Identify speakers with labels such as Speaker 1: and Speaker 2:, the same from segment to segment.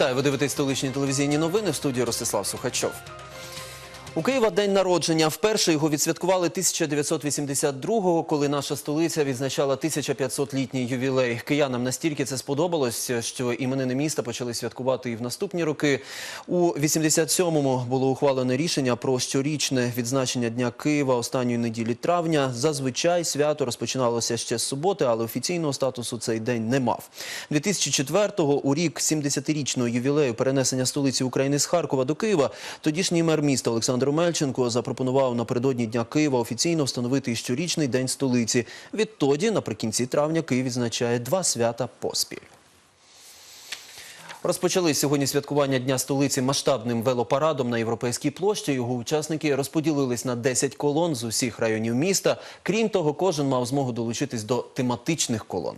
Speaker 1: Вітаю, ви дивитесь столичні телевізійні новини в студії Ростислав Сухачов. У Києва день народження. Вперше його відсвяткували 1982-го, коли наша столиця відзначала 1500-літній ювілей. Киянам настільки це сподобалось, що іменини міста почали святкувати і в наступні роки. У 87-му було ухвалене рішення про щорічне відзначення Дня Києва останньої неділі травня. Зазвичай свято розпочиналося ще з суботи, але офіційного статусу цей день не мав. 2004-го, у рік 70-річного ювілею перенесення столиці України з Харкова до Києва, тодішній мер міста Олександр Мельченко запропонував напередодні Дня Києва офіційно встановити щорічний день столиці. Відтоді, наприкінці травня, Київ відзначає два свята поспіль. Розпочали сьогодні святкування Дня столиці масштабним велопарадом на Європейській площі. Його учасники розподілились на 10 колон з усіх районів міста. Крім того, кожен мав змогу долучитись до тематичних колон.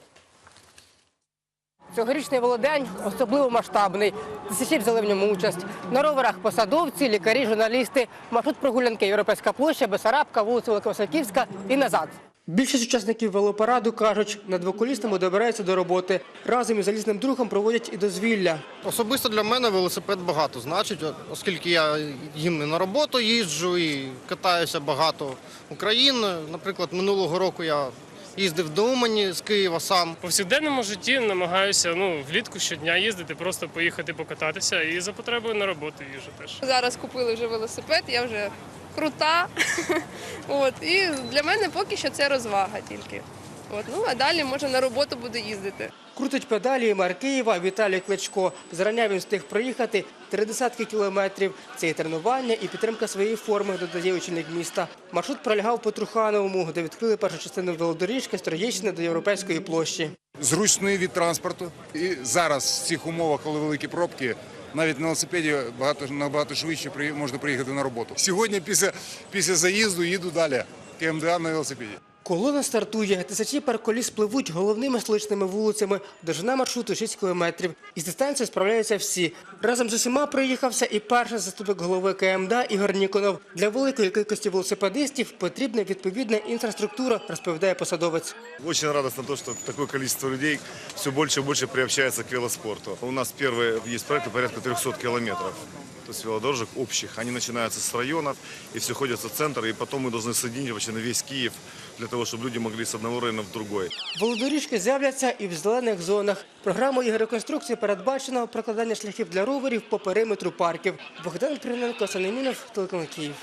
Speaker 2: Цьогорічний володень особливо масштабний. Тисячі взяли в ньому участь. На роверах посадовці, лікарі, журналісти, маршрут прогулянки Європейська площа, Бесарабка, вулиця Великосаківська і назад. Більшість учасників велопараду кажуть, на двоколісному добираються до роботи. Разом із залізним другом проводять і дозвілля.
Speaker 3: Особисто для мене велосипед багато значить, оскільки я їм і на роботу їжджу і катаюся багато Україн. Наприклад, минулого року я їздив до Умані з Києва сам.
Speaker 4: У повсякденному житті намагаюся ну, влітку щодня їздити, просто поїхати покататися і за потребою на роботу їжу теж.
Speaker 5: Зараз купили вже велосипед, я вже крута. От, і для мене поки що це розвага тільки. От, ну а далі може на роботу буду їздити.
Speaker 2: Крутить педалі мер Києва Віталій Кличко. Зрання він встиг проїхати три десятки кілометрів. Це і тренування, і підтримка своєї форми, додає очільник міста. Маршрут пролягав по Трухановому, де відкрили першу частину велодоріжки з Троєщини до Європейської площі.
Speaker 6: зручний від транспорту. І зараз в цих умовах, коли великі пробки, навіть на велосипеді багато набагато швидше можна приїхати на роботу. Сьогодні після, після заїзду їду далі. КМДА на велосипеді.
Speaker 2: Колона стартує. Тисячі парколіс пливуть головними столичними вулицями. Довжина маршруту 6 кілометрів. Із дистанцією справляються всі. Разом з усіма приїхався і перший заступник голови КМДА Ігор Ніконов. Для великої кількості велосипедистів потрібна відповідна інфраструктура, розповідає посадовець.
Speaker 7: Очень радостно то, что такое количество людей все больше и больше приобщается к велоспорту. У нас первые есть проекты порядка 300 километров. То есть велодорожек общих. Они начинаются с районов и все ходят в центр. И потом мы должны соединить вообще на весь Киев для того, чтобы люди могли с одного района в другой.
Speaker 2: Велодоріжки з'являться і в зелених зонах. Програмою їх реконструкції передбачено прокладання шляхів для роверів по периметру парків. Богдан Криненко, Санемінов, телеканал Київ.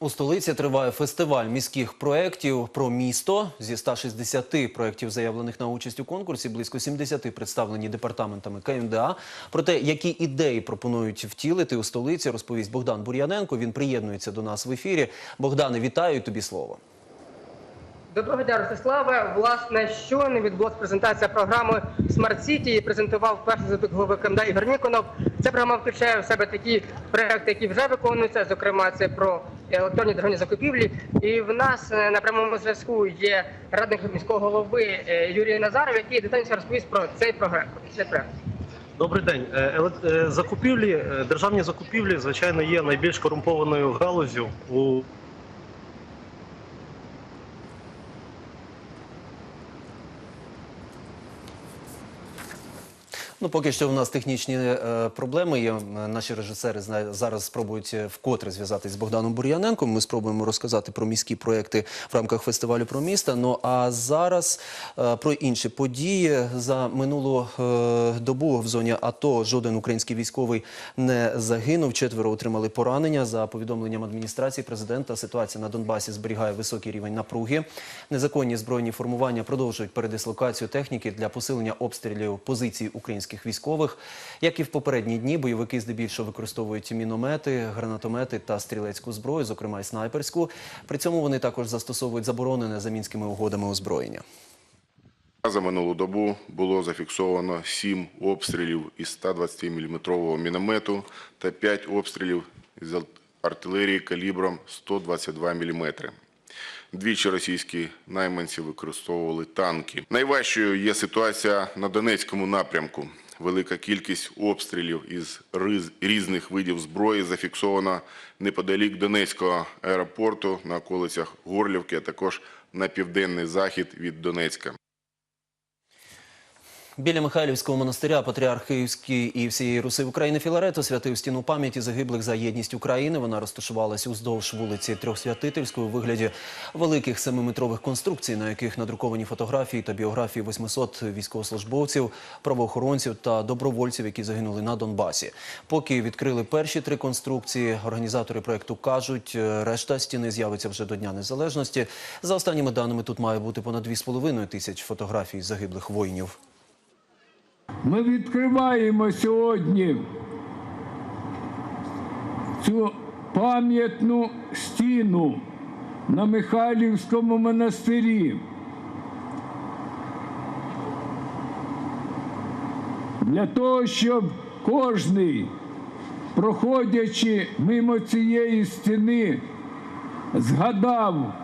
Speaker 1: У столиці триває фестиваль міських проєктів про місто. Зі 160 проєктів, заявлених на участь у конкурсі, близько 70 представлені департаментами КМДА. Про те, які ідеї пропонують втілити у столиці, розповість Богдан Бур'яненко. Він приєднується до нас в ефірі. Богдане, вітаю тобі слово.
Speaker 2: Доброго дня, Ростиславе. Власне, щойно відбулася презентація програми Smart City. Її презентував перший заступник голови КМДА Ігор Ніконов. Ця програма включає в себе такі проекти, які вже виконуються. Зокрема, це про електронні державні закупівлі. І в нас е, на прямому зв'язку є радник міського голови е, Юрій Назаров, який детальніше розповість про цей проект.
Speaker 8: Добрий день. Е, Закупівлі, державні закупівлі, звичайно, є найбільш корумпованою галузю у
Speaker 1: Ну, поки що в нас технічні е, проблеми є. Наші режисери зараз спробують е, вкотре зв'язатись з Богданом Бур'яненком. Ми спробуємо розказати про міські проекти в рамках фестивалю про міста. Ну а зараз е, про інші події. За минулу е, добу в зоні АТО жоден український військовий не загинув. Четверо отримали поранення. За повідомленням адміністрації президента, ситуація на Донбасі зберігає високий рівень напруги. Незаконні збройні формування продовжують передислокацію техніки для посилення обстрілів позицій українських військових. Як і в попередні дні, бойовики здебільшого використовують міномети, гранатомети та стрілецьку зброю, зокрема й снайперську. При цьому вони також застосовують заборонене за мінськими угодами озброєння.
Speaker 9: За минулу добу було зафіксовано 7 обстрілів із 120-мм міномету та 5 обстрілів з артилерії калібром 122 мм. Двічі російські найманці використовували танки. Найважчою є ситуація на Донецькому напрямку. Велика кількість обстрілів із різних видів зброї зафіксована неподалік Донецького аеропорту на околицях Горлівки, а також на південний захід від Донецька.
Speaker 1: Біля Михайлівського монастиря патріарх Київський і всієї Руси України Філарет освятив стіну пам'яті загиблих за єдність України. Вона розташувалась уздовж вулиці Трьохсвятительської у вигляді великих семиметрових конструкцій, на яких надруковані фотографії та біографії 800 військовослужбовців, правоохоронців та добровольців, які загинули на Донбасі. Поки відкрили перші три конструкції, організатори проекту кажуть, е, решта стіни з'явиться вже до Дня Незалежності. За останніми даними, тут має бути понад 2,5 тисяч фотографій загиблих воїнів.
Speaker 10: Ми відкриваємо сьогодні цю пам'ятну стіну на Михайлівському монастирі. Для того, щоб кожний, проходячи мимо цієї стіни, згадав,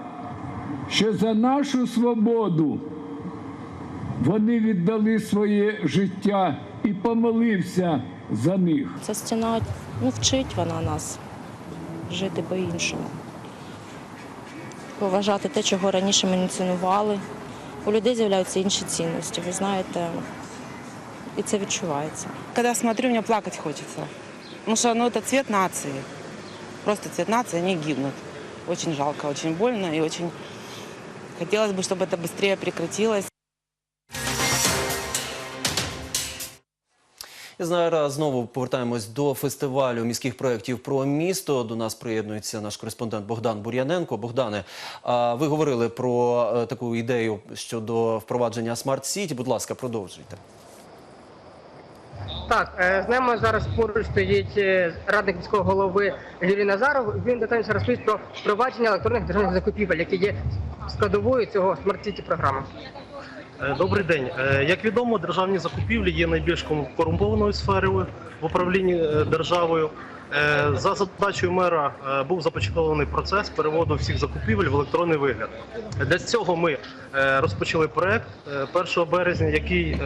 Speaker 10: що за нашу свободу вони віддали своє життя і помолився за них.
Speaker 11: Ця стіна ну, вчить вона нас жити по-іншому. Поважати те, чого раніше ми не цінували. У людей з'являються інші цінності, ви знаєте, і це відчувається.
Speaker 12: Когда смотрю, мне плакать хочется. Потому что ну, это цвет нации. Просто цвет нации, они гибнут. Очень жалко, очень больно и очень хотелось бы, чтобы это быстрее прекратилось.
Speaker 1: Зараз знову повертаємось до фестивалю міських проєктів про місто. До нас приєднується наш кореспондент Богдан Бур'яненко. Богдане, ви говорили про е, таку ідею щодо впровадження Смарт Сіті. Будь ласка, продовжуйте.
Speaker 2: Так, е, з нами зараз поруч стоїть е, радник міського голови Юрій Назаров. Він детальніше розповість про впровадження електронних державних закупівель, які є складовою цього City програми.
Speaker 8: Е, Добрий день. Е, Як відомо, державні закупівлі є найбільш корумпованою сферою в управлінні е, державою. За задачею мера був започаткований процес переводу всіх закупівель в електронний вигляд. Для цього ми розпочали проект е, 1 березня, який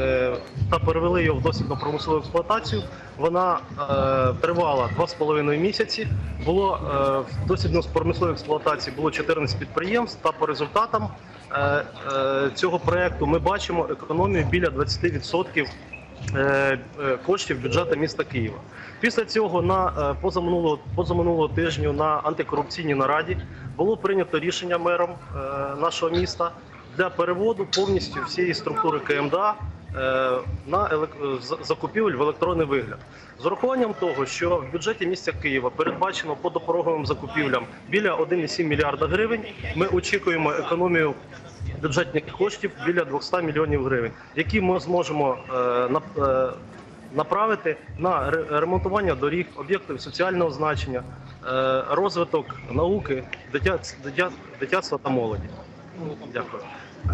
Speaker 8: та перевели його в дослідно промислову експлуатацію. Вона тривала 2,5 місяці. Було в дослідно промисловій експлуатації було 14 підприємств. Та по результатам цього проекту ми бачимо економію біля 20% е, е, коштів бюджету міста Києва. Після цього на е, позаминулого позаминулого тижню на антикорупційній нараді було прийнято рішення мером е, нашого міста для переводу повністю всієї структури КМДА е, на елек- закупівель в електронний вигляд. З урахуванням того, що в бюджеті міста Києва передбачено по допороговим закупівлям біля 1,7 мільярда гривень, ми очікуємо економію бюджетних коштів біля 200 мільйонів гривень, які ми зможемо е, е, направити на ре- ремонтування доріг, об'єктів соціального значення, е, розвиток науки, дитя, дитя, дитятства та молоді. Дякую.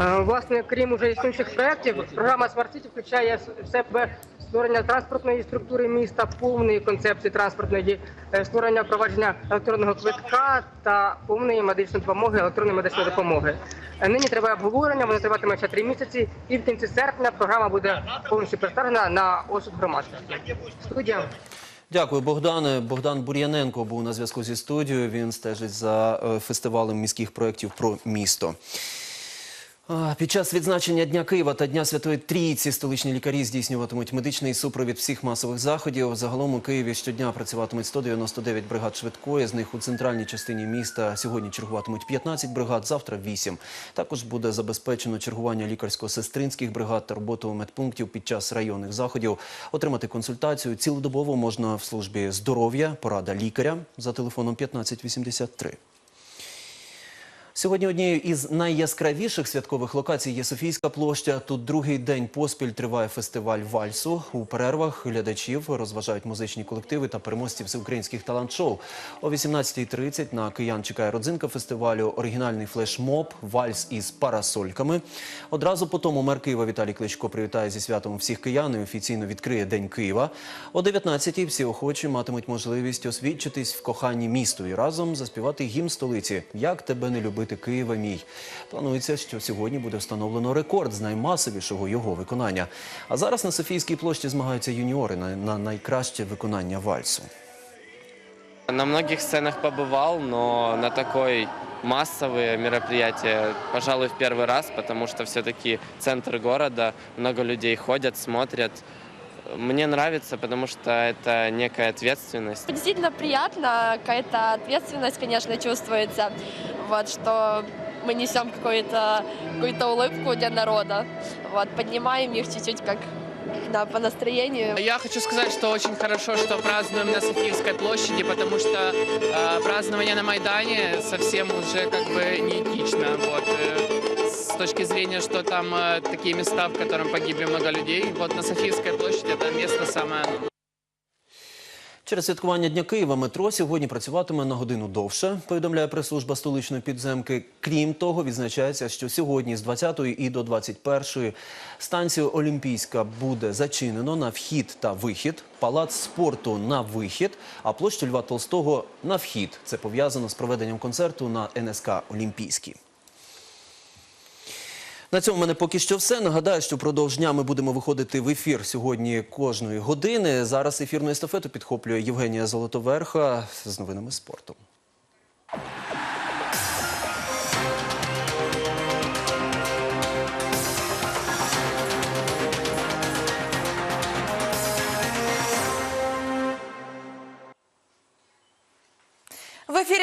Speaker 2: Е, Власне, крім уже існуючих проєктів, програма Smart City включає в себе створення транспортної структури міста, повної концепції транспортної, е, створення впровадження електронного квитка та повної медичної допомоги, електронної медичної допомоги. Е, Нині триває обговорення, воно триватиме ще три місяці, і в кінці серпня програма буде повністю представлена на осуд громадськості. Студія.
Speaker 1: Дякую, Богдане. Богдан Бур'яненко був на зв'язку зі студією. Він стежить за е, фестивалем міських проєктів про місто. Під час відзначення Дня Києва та Дня Святої Трійці столичні лікарі здійснюватимуть медичний супровід всіх масових заходів. Загалом у Києві щодня працюватимуть 199 бригад швидкої. З них у центральній частині міста сьогодні чергуватимуть 15 бригад, завтра 8. Також буде забезпечено чергування лікарсько-сестринських бригад та роботу медпунктів під час районних заходів. Отримати консультацію цілодобово можна в службі здоров'я, порада лікаря за телефоном 1583. Сьогодні однією із найяскравіших святкових локацій є Софійська площа. Тут другий день поспіль триває фестиваль вальсу. У перервах глядачів розважають музичні колективи та переможці всеукраїнських талант-шоу. О 18.30 на киян чекає родзинка фестивалю, оригінальний флешмоб, вальс із парасольками. Одразу по тому мер Києва Віталій Кличко привітає зі святом всіх киян і офіційно відкриє День Києва. О 19.00 всі охочі матимуть можливість освідчитись в коханні місту і разом заспівати гімн столиці «Як тебе не любити Києва мій». Планується, що сьогодні буде встановлено рекорд з наймасовішого його виконання. А зараз на Софійській площі змагаються юніори на, на найкраще виконання вальсу.
Speaker 13: На многих сценах побывал, но на такой массовые мероприятия, пожалуй, в первый раз, потому что все-таки центр города, много людей ходят, смотрят. Мне нравится, потому что это некая ответственность.
Speaker 14: Действительно приятно, какая-то ответственность, конечно, чувствуется, Вот, что мы несем какую-то какую улыбку для народа, вот, поднимаем их чуть-чуть как да, по настроению.
Speaker 15: Я хочу сказать, что очень хорошо, что празднуем на Софиевской площади, потому что э, празднование на Майдане совсем уже как бы неэтично. Вот, э, с точки зрения, что там э, такие места, в котором погибли много людей. Вот на Софиевской площади это место самое ну,
Speaker 1: Через святкування Дня Києва метро сьогодні працюватиме на годину довше, повідомляє прес-служба столичної підземки. Крім того, відзначається, що сьогодні з 20 і до 21 станцію Олімпійська буде зачинено на вхід та вихід, палац спорту на вихід, а площу Льва Толстого на вхід. Це пов'язано з проведенням концерту на НСК Олімпійський. На цьому в мене поки що все. Нагадаю, що продовж дня ми будемо виходити в ефір сьогодні кожної години. Зараз ефірну естафету підхоплює Євгенія Золотоверха з новинами спорту.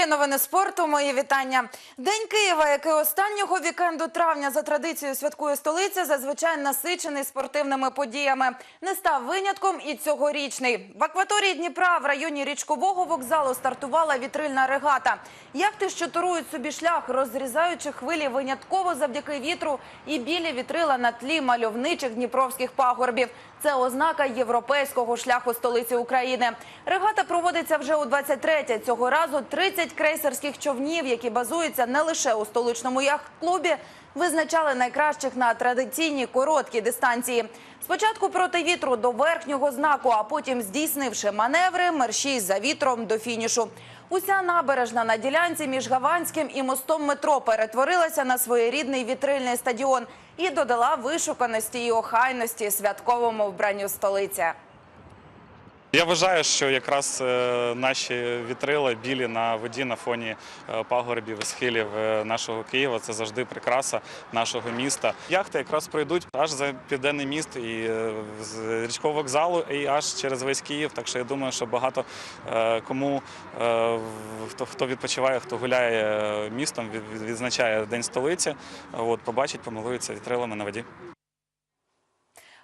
Speaker 16: Новини спорту. Мої вітання. День Києва, який останнього вікенду травня за традицією святкує столиця, зазвичай насичений спортивними подіями. Не став винятком і цьогорічний. В акваторії Дніпра в районі річкового вокзалу стартувала вітрильна регата. Яхти, що турують собі шлях, розрізаючи хвилі винятково завдяки вітру і білі вітрила на тлі мальовничих дніпровських пагорбів. Це ознака європейського шляху столиці України. Регата проводиться вже у 23-те. Цього разу 30 крейсерських човнів, які базуються не лише у столичному яхт-клубі, визначали найкращих на традиційній короткій дистанції. Спочатку проти вітру до верхнього знаку, а потім здійснивши маневри, мерщій за вітром до фінішу. Уся набережна на ділянці між Гаванським і мостом метро перетворилася на своєрідний вітрильний стадіон і додала вишуканості і охайності святковому вбранню столиці.
Speaker 17: Я вважаю, що якраз е, наші вітрила білі на воді на фоні е, пагорбів і схилів е, нашого Києва. Це завжди прикраса нашого міста. Яхти якраз пройдуть аж за південний міст і з річкового вокзалу, і аж через весь Київ. Так що я думаю, що багато кому хто хто відпочиває, хто гуляє містом, від- від- відзначає День столиці. От побачить, помилується вітрилами на воді.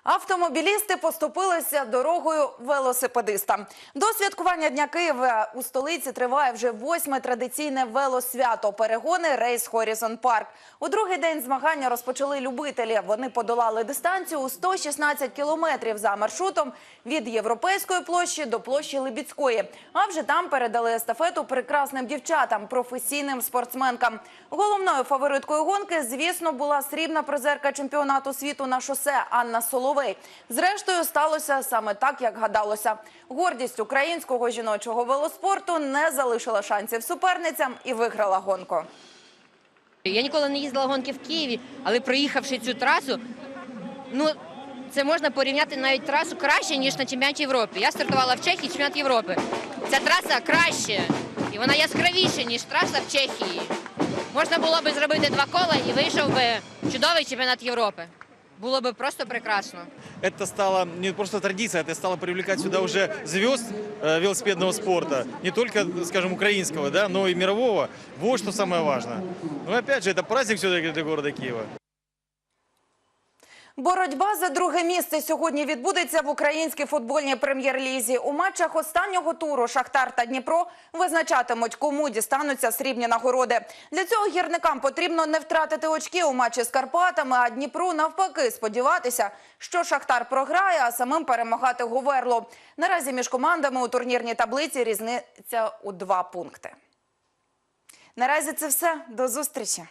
Speaker 16: Автомобілісти поступилися дорогою велосипедистам. До святкування Дня Києва у столиці триває вже восьме традиційне велосвято. Перегони рейс Хорізон Парк. У другий день змагання розпочали любителі. Вони подолали дистанцію у 116 кілометрів за маршрутом від європейської площі до площі Либідської. А вже там передали естафету прекрасним дівчатам, професійним спортсменкам. Головною фавориткою гонки, звісно, була срібна призерка чемпіонату світу на шосе Анна Соловей. Зрештою, сталося саме так, як гадалося. Гордість українського жіночого велоспорту не залишила шансів суперницям і виграла гонку.
Speaker 18: Я ніколи не їздила гонки в Києві, але проїхавши цю трасу, ну це можна порівняти навіть трасу краще, ніж на чемпіонаті Європи. Я стартувала в Чехії чемпіонат Європи. Ця траса краще, і вона яскравіша, ніж траса в Чехії. Можна було би зробити два кола і вийшов би чудовий чемпіонат Європи. Було би просто прекрасно.
Speaker 19: это стало не просто традиция, это стало привлекать сюда уже звезд э, велосипедного спорта, не только, скажем, украинского, да, но и мирового. Вот что самое важное. Ну и опять же, это праздник все-таки для города Киева.
Speaker 16: Боротьба за друге місце сьогодні відбудеться в українській футбольній прем'єр-лізі. У матчах останнього туру Шахтар та Дніпро визначатимуть, кому дістануться срібні нагороди. Для цього гірникам потрібно не втратити очки у матчі з Карпатами, а Дніпру навпаки сподіватися, що Шахтар програє, а самим перемагати Говерло. Наразі між командами у турнірній таблиці різниця у два пункти. Наразі це все. До зустрічі.